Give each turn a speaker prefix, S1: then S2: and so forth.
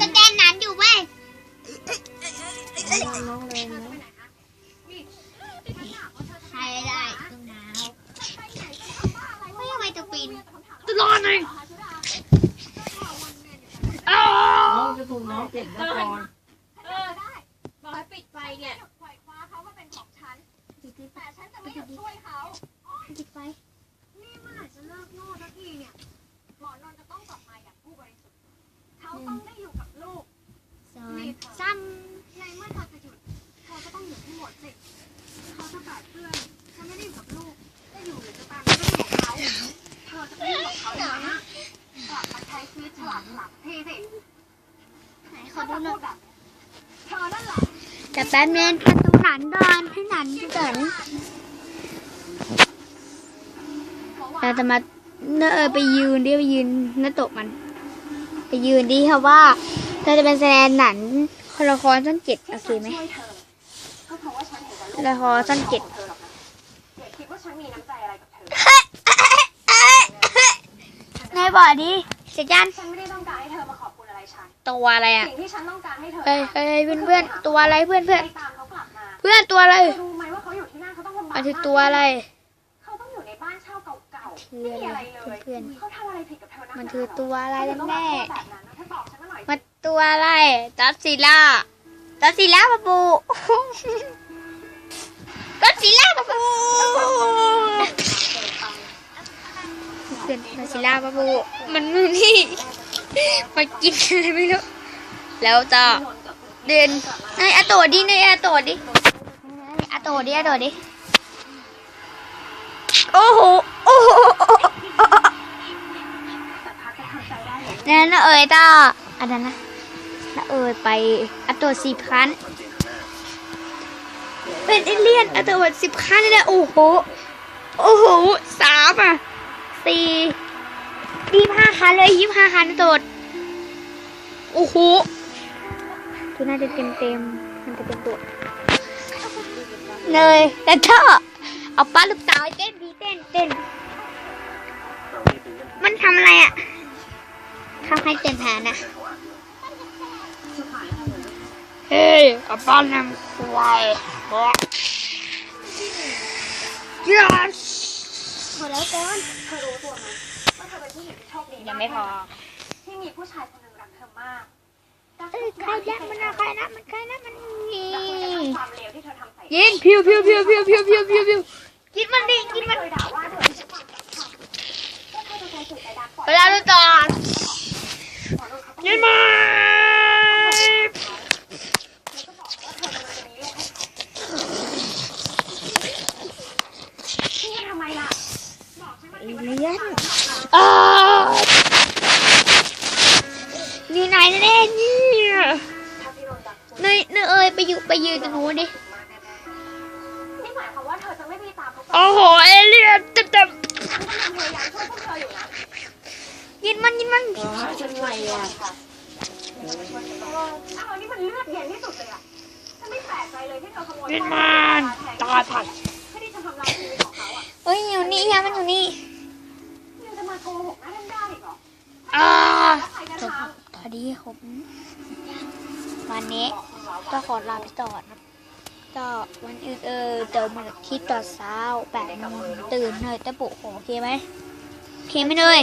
S1: สแกนนั้นอยู่เว้ยใช้ได้ไม่ยังไงจะปีนตลอดเลยน้องจะถูกน้องเก็บแล้วก่อนเออได้บอกให้ปิดไฟเนี่ยปล่อยคว้าเขา
S2: ว่าเป็นของฉันแต่
S1: ฉันจะไม่ช่วยเขา
S2: ปิดไฟนี่เ
S1: มื่อไหร่จะเลิกโง่สักทีเนี่ยหมอนนจะต้องกลับมาอย่างผู้บริสุทธิ์เขา
S2: ต้องได้
S1: ดสิเขาจะแปดเพื่อนฉันไม่ได้อยู่กับลูกจะอยู่หรือจะตามไม่ได้ของเขาเธอจะไปอยู่กับเขาเหรอนะกลับมาใช้ชีวิตฉลาดหลักทีสิ
S2: ไหนข
S1: เขา
S2: อดูหน่อย
S1: แบบเธอนั่นแหละ
S2: แต่แป๊บนึงประตูหนันก่อนให้หนันก่อน
S1: เพราะว่า
S2: เราจะมาเนอเออไปยืนดิไปยืนหน้าตกมัน ไปยืนดิค่ะว่าเราจะเป็นแสดงหนันละครสั้นเจ็ดโอเคไหม
S1: ลูก
S2: ละครสั้นเจ็ด
S1: ของเธอหรอกนะอย่าคิดว่าฉันมีน้ำใจอะไรกับเธอ
S2: นายบอกดิเสร็จยัน
S1: ฉันไม่ได้ต้องการให้เธอมาขอบคุณอะไรฉัน
S2: ตัวอะไรอะ
S1: สิ่งที่ฉันต้องการให้เธอ
S2: เฮ้ยเฮ้ยเพื่อนเพื่อนๆตัวอะไรเพื่อนเพื่อน
S1: ไปตามเขากลับมา
S2: เพื่อนตัวอะไร
S1: เธอรู้ไหมว่าเขาอยู่ที่นั่นเขาต้องลำบาก
S2: มันคือตัวอะไร
S1: เขาต้องอยู่ในบ้านเช่าเก่าๆ
S2: คือ
S1: ไม่มี
S2: อะ
S1: อะไรไรเลย
S2: เพื่อน
S1: เขาทำอะไรผิดกับเธอนักห
S2: มัน
S1: นา
S2: คือตัวอะไร
S1: เธ
S2: กัน
S1: ต้อง
S2: แน่
S1: มาพูดแบบนั้นนะเธอบอกฉันมาหน่อยสิ
S2: มันตัวอะไรตัดซิล่า ตัดซิล่าปะปูตัดซิล่าปะปูเพื่อนตัดซิล่าปะปูมันนี่มันกินอะไรไม่รู้แล้วจะเดินนายอาโตดินายอาโตดิอาโตดิอาโตดิโอ้โหโอ้โห
S1: แต่พักจะทำใจได้เหรอ
S2: นั่นนะเอ๋ยตาอันนั้นนะนะเอ๋ยไป อัตโตสิบครั้ง เป็นเอเลี่ยนอัตโตสิบครั้งเลยนะโอ้โห โอ้โหสามอะสี่ยี่ห้าครั้งเลยยี่ห้าครั้งอัตโอ้โหตัวน่าจะเต็มเต็มมันจะเป็นตัวเลยแล้วก็เอาป้าลูกสาวเต้นดีเต้นเต้น มันทำอะไรอะทำให้เต็มแผนนะ เฮ้ยกับบ้านนำควาย yes
S1: พอแล้วก่อนเธอรู้ตัวไหมว่าเธอเป็นผู้หญิงที่โชคดี
S2: ยังไม่พอ
S1: ที่มีผู้ชายคนหนึ่งรักเธอมากรัก
S2: เอ้ย
S1: ทุก
S2: ใคร
S1: อย่าง
S2: นะ
S1: ที่
S2: มัน
S1: เธ
S2: อะ
S1: อ
S2: ใครนะมันใครนะมันนี่
S1: รักแม้กระทั่งความเลวที่เธอทำใส่
S2: ยินพิวพิวพิวพิวพิวพิวพิวพิวกินมันดิกินมัน
S1: เคยด่าว่าเธอที่ความรักค่ะก็เธอจะใจสุดใจดักปล่อย
S2: เวลาดูต่อ
S1: หมอนุ่นเขาต้อง
S2: ยินมัน ย
S1: ไป
S2: อยู่ไปยืนตรงนู้นดิ
S1: นี่หมายความว่าเธอจะไม่ไปตามเขาต่อ
S2: โอ้โห เอเลี่ยนเต็มเต็ม
S1: ฉันกำลังพยายามช่วยพวกเธออยู่นะ
S2: ๆยินมันยินมัน
S1: ฉันไงอะอ้าวนี่มันเลือดเย็นที่สุดเลยอะฉันไม่แปลกใจเลยที่เธอขโมย
S2: ยินมันตาถัด
S1: เพื่อที่จะทำลายชีวิตของเขาอะ
S2: เฮ้ยอยู่นี่ฮะมันอยู่นี่
S1: ยังจะมาโกหกหน้าด้านๆอีกเหรอ
S2: อ่า
S1: แล้วใครจะ
S2: จบ
S1: ท
S2: พอดีผมวันนี้ก็ ขอลาไปก่อนนะก็วันอื่นเออเดี๋ยวมาคิดต่อเช้าแปดโมงตื่นหน่อยตะปุโอเคไหมโอเคไหมเนย